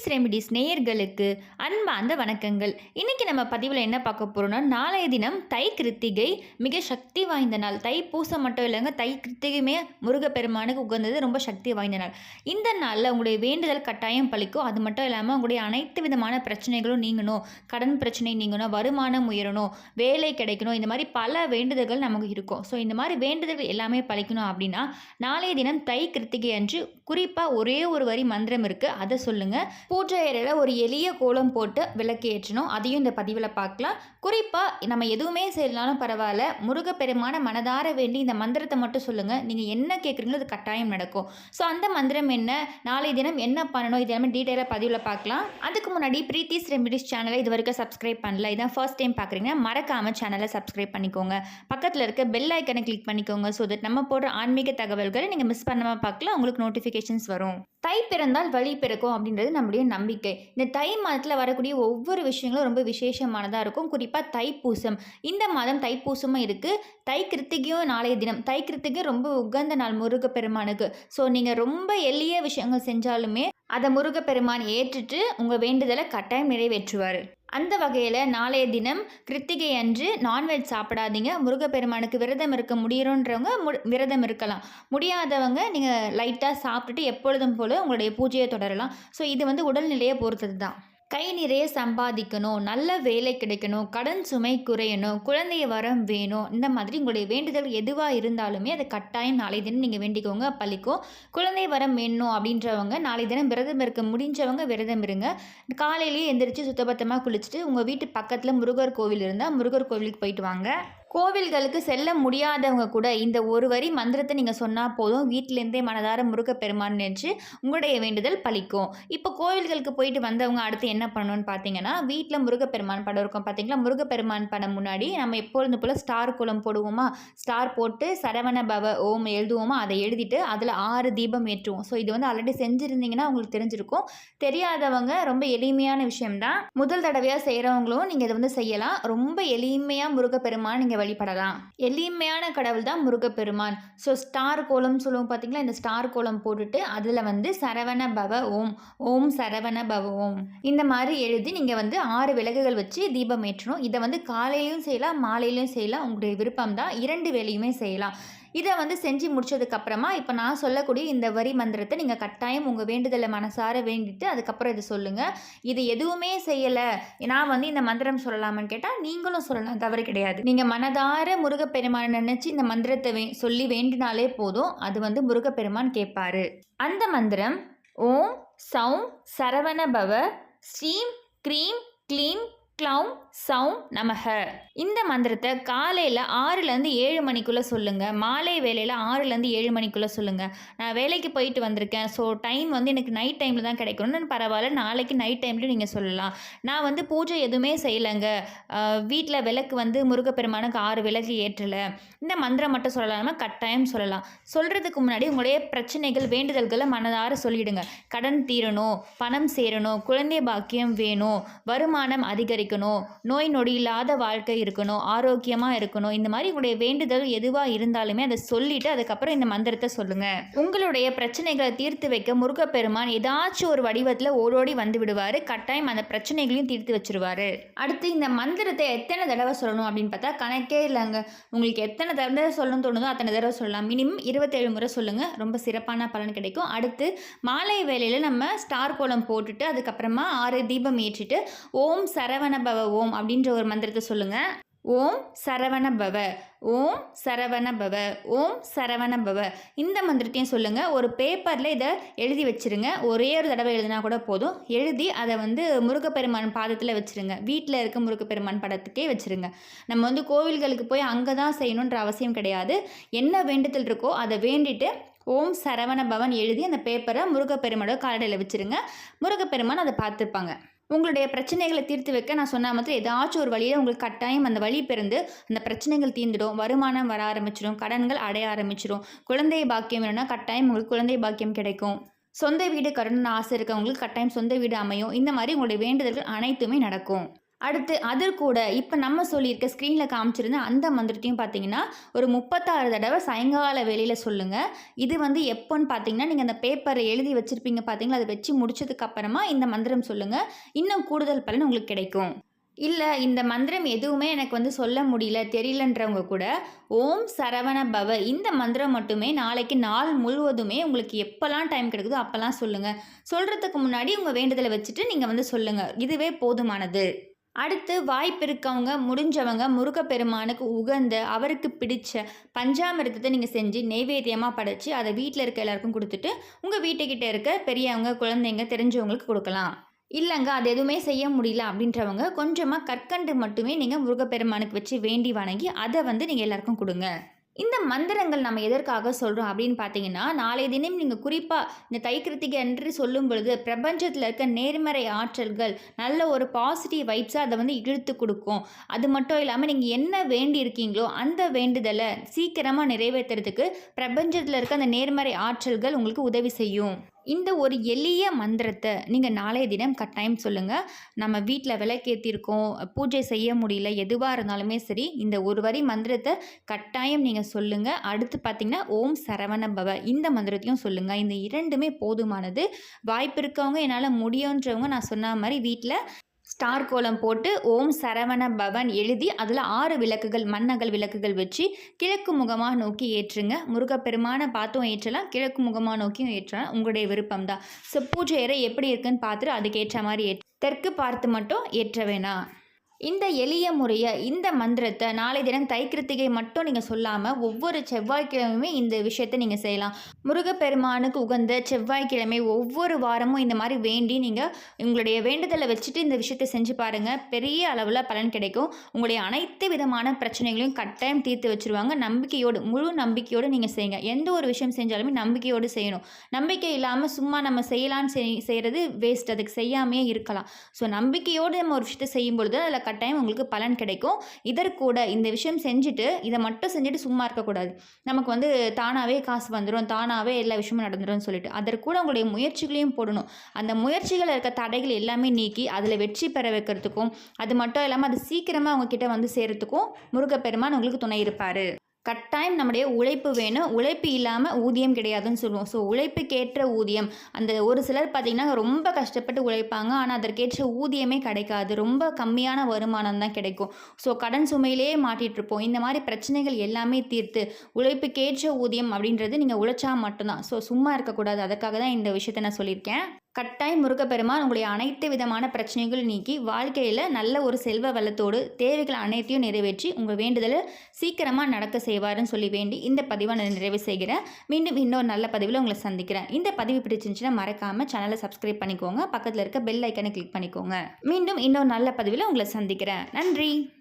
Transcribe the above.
Preethi's remedies நேயர்களுக்கு அன்பார்ந்த வணக்கங்கள். இன்றைக்கி நம்ம பதிவில் என்ன பார்க்க போகிறோம்னா நாளைய தினம் தை கிருத்திகை மிக சக்தி வாய்ந்த நாள். தை பூசம் மட்டும் இல்லைங்க தை கிருத்திகையுமே முருகப்பெருமானுக்கு உகந்தது ரொம்ப சக்தி வாய்ந்த நாள். இந்த நாளில் உங்களுடைய வேண்டுதல் கட்டாயம் பழிக்கும் அது மட்டும் இல்லாமல் உங்களுடைய அனைத்து விதமான பிரச்சனைகளும் நீங்கணும். கடன் பிரச்சனை நீங்கணும் வருமானம் உயரணும் வேலை கிடைக்கணும். இந்த மாதிரி பல வேண்டுதல்கள் நமக்கு இருக்கும். ஸோ இந்த மாதிரி வேண்டுதல்கள் எல்லாமே பழிக்கணும் அப்படின்னா நாளைய தினம் தை கிருத்திகை அன்று குறிப்பாக ஒரே ஒரு வரி மந்திரம் இருக்குது அதை சொல்லுங்கள் பூஜை அறையில் ஒரு எளிய கோலம் போட்டு விளக்கு ஏற்றணும். அதையும் இந்த பதிவில் பார்க்கலாம். குறிப்பாக நம்ம எதுவுமே செய்யலனாலும் பரவாயில்ல. முருகப்பெருமான மனதார வேண்டி இந்த மந்திரத்தை மட்டும் சொல்லுங்கள் நீங்கள் என்ன கேட்குறீங்களோ அது கட்டாயம் நடக்கும். ஸோ அந்த மந்திரம் என்ன? நாளை தினம் என்ன பண்ணணும்? இது எல்லாமே டீட்டெயிலாக பதிவில் பார்க்கலாம். அதுக்கு முன்னாடி பிரீத்திஸ் ரெமிடிஸ் சேனலை இது வரைக்கும் சப்ஸ்கிரைப் பண்ணல. இதான் ஃபர்ஸ்ட் டைம் பார்க்குறீங்கன்னா மறக்காமல் சேனலை சப்ஸ்கிரைப் பண்ணிக்கோங்க. பக்கத்தில் இருக்க பெல் ஐக்கனை கிளிக் பண்ணிக்கோங்க. ஸோ தட் நம்ம போடுற ஆன்மீக தகவல்களை நீங்கள் மிஸ் பண்ணாமல் பார்க்கலாம். உங்களுக்கு நோட்டிஃபிகேஷன் காம்ப்ளிகேஷன்ஸ் வரும். தை பிறந்தால் வழி பிறக்கும் அப்படின்றது நம்முடைய நம்பிக்கை. இந்த தை மாதத்தில் வரக்கூடிய ஒவ்வொரு விஷயங்களும் ரொம்ப விசேஷமானதாக இருக்கும். குறிப்பாக தைப்பூசம். இந்த மாதம் தைப்பூசமும் இருக்குது தை கிருத்திகையும் நாளைய தினம். தை கிருத்திகை ரொம்ப உகந்த நாள் முருகப்பெருமானுக்கு. ஸோ நீங்கள் ரொம்ப எளிய விஷயங்கள் செஞ்சாலுமே அதை முருகப்பெருமான் ஏற்றுட்டு உங்கள் வேண்டுதலை கட்டாயம் நிறைவேற்றுவார். அந்த வகையில் நாளைய தினம் கிருத்திகை அன்று நான்வெஜ் சாப்பிடாதீங்க. முருகப்பெருமானுக்கு விரதம் இருக்க முடியறோன்றவங்க மு விரதம் இருக்கலாம். முடியாதவங்க நீங்கள் லைட்டாக சாப்பிட்டுட்டு எப்பொழுதும் போல் உங்களுடைய பூஜையை தொடரலாம். ஸோ இது வந்து உடல்நிலையை பொறுத்தது தான் கை நிறைய சம்பாதிக்கணும் நல்ல வேலை கிடைக்கணும் கடன் சுமை குறையணும் குழந்தைய வரம் வேணும் இந்த மாதிரி உங்களுடைய வேண்டுதல் எதுவாக இருந்தாலுமே அது கட்டாயம் நாளை தினம் நீங்கள் வேண்டிக்கோங்க. பழிக்கும் குழந்தை வரம் வேணும் அப்படின்றவங்க நாளை தினம் விரதம் இருக்க முடிஞ்சவங்க விரதம் இருங்க. காலையிலேயே எந்திரிச்சு சுத்தபத்தமாக குளிச்சுட்டு உங்கள் வீட்டு பக்கத்தில் முருகர் கோவில் இருந்தால் முருகர் கோவிலுக்கு போயிட்டு வாங்க. கோவில்களுக்கு செல்ல முடியாதவங்க கூட இந்த ஒரு வரி மந்திரத்தை நீங்கள் சொன்னால் போதும். வீட்டிலேருந்தே மனதார முருகப்பெருமான் நினச்சி உங்களுடைய வேண்டுதல் பழிக்கும் இப்போ கோவில்களுக்கு போயிட்டு வந்தவங்க அடுத்து என்ன பண்ணணும்னு பார்த்தீங்கன்னா வீட்டில் முருகப்பெருமான் படம் இருக்கும். பார்த்தீங்களா முருகப்பெருமான் படம் முன்னாடி நம்ம எப்பொழுது போல் ஸ்டார் குளம் போடுவோமா? ஸ்டார் போட்டு சரவண பவ ஓம் எழுதுவோமா? அதை எழுதிட்டு அதில் ஆறு தீபம் ஏற்றுவோம். ஸோ இது வந்து ஆல்ரெடி செஞ்சுருந்தீங்கன்னா உங்களுக்கு தெரிஞ்சிருக்கும். தெரியாதவங்க ரொம்ப எளிமையான விஷயம்தான். முதல் தடவையாக செய்கிறவங்களும் நீங்கள் இதை வந்து செய்யலாம். ரொம்ப எளிமையாக முருகப்பெருமான் நீங்கள் வழிபடலாம். எளிமையான கடவுள் தான் முருகப்பெருமான். ஸோ ஸ்டார் கோலம் சொல்லுவோம் பார்த்தீங்களா இந்த ஸ்டார் கோலம் போட்டுட்டு அதில் வந்து சரவண பவ ஓம் ஓம் சரவண பவ ஓம். இந்த மாதிரி எழுதி நீங்கள் வந்து ஆறு விளக்குகள் வச்சு தீபம் ஏற்றணும். இதை வந்து காலையிலையும் செய்யலாம் மாலையிலையும் செய்யலாம். உங்களுடைய விருப்பம் தான். இரண்டு வேலையுமே செய்யலாம். இதை வந்து செஞ்சு முடிச்சதுக்கப்புறமா இப்போ நான் சொல்லக்கூடிய இந்த வரி மந்திரத்தை நீங்கள் கட்டாயம் உங்கள் வேண்டுதலை மனசார வேண்டிட்டு அதுக்கப்புறம் இதை சொல்லுங்கள் இது எதுவுமே செய்யலை. நான் வந்து இந்த மந்திரம் சொல்லலாமான்னு கேட்டால் நீங்களும் சொல்லலாம் தவறு கிடையாது. நீங்கள் மனதார முருகப்பெருமான் நினச்சி இந்த மந்திரத்தை வே சொல்லி வேண்டினாலே போதும். அது வந்து முருகப்பெருமான் கேட்பாரு அந்த மந்திரம் ஓம் சௌம் சரவண பவ ஸ்ரீம் க்ரீம் க்ளீம் க்ளௌம் சௌம் நமக. இந்த மந்திரத்தை காலையில் ஆறுலேருந்து ஏழு மணிக்குள்ளே சொல்லுங்கள் மாலை வேலையில் ஆறுலேருந்து ஏழு மணிக்குள்ளே சொல்லுங்கள் நான் வேலைக்கு போயிட்டு வந்திருக்கேன். ஸோ டைம் வந்து எனக்கு நைட் டைமில் தான் கிடைக்கணும்னு பரவாயில்ல. நாளைக்கு நைட் டைம்லையும் நீங்கள் சொல்லலாம். நான் வந்து பூஜை எதுவுமே செய்யலைங்க. வீட்டில் விளக்கு வந்து முருகப்பெருமானுக்கு ஆறு விளக்கு ஏற்றலை. இந்த மந்திரம் மட்டும் சொல்லலாமா? கட்டாயம் சொல்லலாம். சொல்கிறதுக்கு முன்னாடி உங்களுடைய பிரச்சனைகள் வேண்டுதல்களை மனதார சொல்லிடுங்க. கடன் தீரணும் பணம் சேரணும் குழந்தை பாக்கியம் வேணும் வருமானம் அதிகரிக்கும் அதிகரிக்கணும் நோய் நொடி இல்லாத வாழ்க்கை இருக்கணும் ஆரோக்கியமாக இருக்கணும் இந்த மாதிரி உங்களுடைய வேண்டுதல் எதுவாக இருந்தாலுமே அதை சொல்லிவிட்டு அதுக்கப்புறம் இந்த மந்திரத்தை சொல்லுங்கள் உங்களுடைய பிரச்சனைகளை தீர்த்து வைக்க முருகப்பெருமான் ஏதாச்சும் ஒரு வடிவத்தில் ஓடோடி வந்து விடுவார். கட்டாயம் அந்த பிரச்சனைகளையும் தீர்த்து வச்சிருவாரு. அடுத்து இந்த மந்திரத்தை எத்தனை தடவை சொல்லணும் அப்படின்னு பார்த்தா கணக்கே இல்லைங்க. உங்களுக்கு எத்தனை தடவை சொல்லணும்னு தோணுதோ அத்தனை தடவை சொல்லலாம். மினிமம் இருபத்தேழு முறை சொல்லுங்கள் ரொம்ப சிறப்பான பலன் கிடைக்கும். அடுத்து மாலை வேலையில் நம்ம ஸ்டார் கோலம் போட்டுட்டு அதுக்கப்புறமா ஆறு தீபம் ஏற்றிட்டு ஓம் சரவண பவ ஓம் அப்படின்ற ஒரு மந்திரத்தை சொல்லுங்கள் ஓம் சரவண பவ ஓம் சரவண பவ ஓம் சரவண பவ இந்த மந்திரத்தையும் சொல்லுங்கள் ஒரு பேப்பரில் இதை எழுதி வச்சிருங்க. ஒரே ஒரு தடவை எழுதினா கூட போதும். எழுதி அதை வந்து முருகப்பெருமான் பாதத்தில் வச்சுருங்க. வீட்டில் இருக்க முருகப்பெருமான் படத்துக்கே வச்சுருங்க. நம்ம வந்து கோவில்களுக்கு போய் அங்கே தான் செய்யணுன்ற அவசியம் கிடையாது. என்ன வேண்டுதல் இருக்கோ அதை வேண்டிட்டு ஓம் சரவண பவன் எழுதி அந்த பேப்பரை முருகப்பெருமானோட காலடையில் வச்சுருங்க. முருகப்பெருமான் அதை பார்த்துருப்பாங்க. உங்களுடைய பிரச்சனைகளை தீர்த்து வைக்க நான் சொன்ன மாதிரி ஏதாச்சும் ஒரு வழியில் உங்களுக்கு கட்டாயம் அந்த வழி பிறந்து அந்த பிரச்சனைகள் தீர்ந்துடும். வருமானம் வர ஆரம்பிச்சிடும் கடன்கள் அடைய ஆரம்பிச்சிடும் குழந்தை பாக்கியம் வேணும்னா கட்டாயம் உங்களுக்கு குழந்தை பாக்கியம் கிடைக்கும். சொந்த வீடு கட்டணும்னு ஆசை இருக்கவங்களுக்கு கட்டாயம் சொந்த வீடு அமையும். இந்த மாதிரி உங்களுடைய வேண்டுதல்கள் அனைத்துமே நடக்கும். அடுத்து அது கூட இப்போ நம்ம சொல்லியிருக்க ஸ்க்ரீனில் காமிச்சிருந்த அந்த மந்திரத்தையும் பார்த்தீங்கன்னா ஒரு முப்பத்தாறு தடவை சாயங்கால வேலையில் சொல்லுங்கள் இது வந்து எப்போன்னு பார்த்தீங்கன்னா நீங்கள் அந்த பேப்பரை எழுதி வச்சுருப்பீங்க பார்த்தீங்களா? அதை வச்சு முடிச்சதுக்கப்புறமா இந்த மந்திரம் சொல்லுங்கள் இன்னும் கூடுதல் பலன் உங்களுக்கு கிடைக்கும். இல்லை இந்த மந்திரம் எதுவுமே எனக்கு வந்து சொல்ல முடியல தெரியலன்றவங்க கூட ஓம் சரவண பவ. இந்த மந்திரம் மட்டுமே நாளைக்கு நாள் முழுவதுமே உங்களுக்கு எப்போல்லாம் டைம் கிடைக்குதோ அப்போல்லாம் சொல்லுங்கள் சொல்கிறதுக்கு முன்னாடி உங்கள் வேண்டுதலை வச்சுட்டு நீங்கள் வந்து சொல்லுங்கள் இதுவே போதுமானது. அடுத்து வாய்ப்பு இருக்கவங்க முடிஞ்சவங்க முருகப்பெருமானுக்கு உகந்த அவருக்கு பிடிச்ச பஞ்சாமிர்தத்தை நீங்கள் செஞ்சு நெய்வேத்தியமாக படைச்சி அதை வீட்டில் இருக்க எல்லாருக்கும் கொடுத்துட்டு உங்கள் வீட்டுக்கிட்ட இருக்க பெரியவங்க குழந்தைங்க தெரிஞ்சவங்களுக்கு கொடுக்கலாம். இல்லைங்க அது எதுவுமே செய்ய முடியல அப்படின்றவங்க கொஞ்சமாக கற்கண்டு மட்டுமே நீங்கள் முருகப்பெருமானுக்கு வச்சு வேண்டி வணங்கி அதை வந்து நீங்கள் எல்லாருக்கும் கொடுங்க. இந்த மந்திரங்கள் நம்ம எதற்காக சொல்கிறோம் அப்படின்னு பார்த்தீங்கன்னா நாளைய தினம் நீங்கள் குறிப்பாக இந்த தைக்கிருத்திகை அன்று சொல்லும் பொழுது பிரபஞ்சத்தில் இருக்க நேர்மறை ஆற்றல்கள் நல்ல ஒரு பாசிட்டிவ் வைப்ஸாக அதை வந்து இழுத்து கொடுக்கும். அது மட்டும் இல்லாமல் நீங்கள் என்ன வேண்டி இருக்கீங்களோ அந்த வேண்டுதலை சீக்கிரமாக நிறைவேற்றுறதுக்கு பிரபஞ்சத்தில் இருக்க அந்த நேர்மறை ஆற்றல்கள் உங்களுக்கு உதவி செய்யும். இந்த ஒரு எளிய மந்திரத்தை நீங்கள் நாளைய தினம் கட்டாயம் சொல்லுங்கள் நம்ம வீட்டில் விளக்கேற்றிருக்கோம் பூஜை செய்ய முடியல எதுவாக இருந்தாலுமே சரி இந்த ஒரு வரி மந்திரத்தை கட்டாயம் நீங்கள் சொல்லுங்கள் அடுத்து பார்த்திங்கன்னா ஓம் சரவண பவ. இந்த மந்திரத்தையும் சொல்லுங்கள் இந்த இரண்டுமே போதுமானது. வாய்ப்பு இருக்கவங்க என்னால் முடியுன்றவங்க நான் சொன்ன மாதிரி வீட்டில் ஸ்டார் கோலம் போட்டு ஓம் சரவண பவன் எழுதி அதில் ஆறு விளக்குகள் மண்ணகல் விளக்குகள் வச்சு கிழக்கு முகமாக நோக்கி ஏற்றுங்க. முருகப்பெருமான பார்த்தும் ஏற்றலாம் கிழக்கு முகமாக நோக்கியும் ஏற்றலாம். உங்களுடைய விருப்பம் தான் ஸோ பூஜை அறை எப்படி இருக்குன்னு பார்த்துட்டு அதுக்கேற்ற மாதிரி ஏற் தெற்கு பார்த்து மட்டும் ஏற்ற வேணாம். இந்த எளிய முறையை இந்த மந்திரத்தை நாளை தினம் தைக்கிருத்திகை மட்டும் நீங்கள் சொல்லாமல் ஒவ்வொரு செவ்வாய்க்கிழமையுமே இந்த விஷயத்தை நீங்கள் செய்யலாம். முருகப்பெருமானுக்கு உகந்த செவ்வாய்க்கிழமை ஒவ்வொரு வாரமும் இந்த மாதிரி வேண்டி நீங்கள் உங்களுடைய வேண்டுதலை வச்சுட்டு இந்த விஷயத்தை செஞ்சு பாருங்கள் பெரிய அளவில் பலன் கிடைக்கும். உங்களுடைய அனைத்து விதமான பிரச்சனைகளையும் கட்டாயம் தீர்த்து வச்சுருவாங்க. நம்பிக்கையோடு முழு நம்பிக்கையோடு நீங்கள் செய்யுங்க. எந்த ஒரு விஷயம் செஞ்சாலுமே நம்பிக்கையோடு செய்யணும். நம்பிக்கை இல்லாமல் சும்மா நம்ம செய்யலான்னு செய் செய்கிறது வேஸ்ட் அதுக்கு செய்யாமையே இருக்கலாம். ஸோ நம்பிக்கையோடு நம்ம ஒரு விஷயத்தை செய்யும் பொழுது அதில் கட்டாயம் உங்களுக்கு பலன் கிடைக்கும். இதற்கூட இந்த விஷயம் செஞ்சுட்டு இதை மட்டும் செஞ்சுட்டு சும்மா இருக்கக்கூடாது. நமக்கு வந்து தானாகவே காசு வந்துடும் தானாகவே எல்லா விஷயமும் நடந்துடும் சொல்லிட்டு. அதற்கூட உங்களுடைய முயற்சிகளையும் போடணும். அந்த முயற்சிகள் இருக்க தடைகள் எல்லாமே நீக்கி அதில் வெற்றி பெற வைக்கிறதுக்கும் அது மட்டும் இல்லாமல் அது சீக்கிரமாக உங்ககிட்ட வந்து சேரத்துக்கும் முருகப்பெருமான் உங்களுக்கு துணை இருப்பார். கட்டாயம் நம்முடைய உழைப்பு வேணும். உழைப்பு இல்லாமல் ஊதியம் கிடையாதுன்னு சொல்லுவோம். ஸோ உழைப்புக்கேற்ற ஊதியம். அந்த ஒரு சிலர் பார்த்திங்கன்னா ரொம்ப கஷ்டப்பட்டு உழைப்பாங்க. ஆனால் அதற்கேற்ற ஊதியமே கிடைக்காது. ரொம்ப கம்மியான வருமானம் தான் கிடைக்கும். ஸோ கடன் சுமையிலேயே மாட்டிகிட்ருப்போம் இந்த மாதிரி பிரச்சனைகள் எல்லாமே தீர்த்து உழைப்புக்கேற்ற ஊதியம் அப்படின்றது நீங்கள் உழைச்சா மட்டும்தான். ஸோ சும்மா இருக்கக்கூடாது. அதுக்காக தான் இந்த விஷயத்தை நான் சொல்லியிருக்கேன். கட்டாயம் முருகப்பெருமான் உங்களுடைய அனைத்து விதமான பிரச்சனைகள் நீக்கி வாழ்க்கையில் நல்ல ஒரு செல்வ வளத்தோடு தேவைகள் அனைத்தையும் நிறைவேற்றி உங்கள் வேண்டுதலை சீக்கிரமாக நடக்க செய்வாருன்னு சொல்லி வேண்டி இந்த பதிவை நான் நிறைவு செய்கிறேன். மீண்டும் இன்னொரு நல்ல பதிவில் உங்களை சந்திக்கிறேன். இந்த பதிவு பிடிச்சிருந்துச்சுன்னா மறக்காமல் சேனலை சப்ஸ்கிரைப் பண்ணிக்கோங்க. பக்கத்தில் இருக்க பெல் ஐக்கனை கிளிக் பண்ணிக்கோங்க. மீண்டும் இன்னொரு நல்ல பதிவில் உங்களை சந்திக்கிறேன். நன்றி.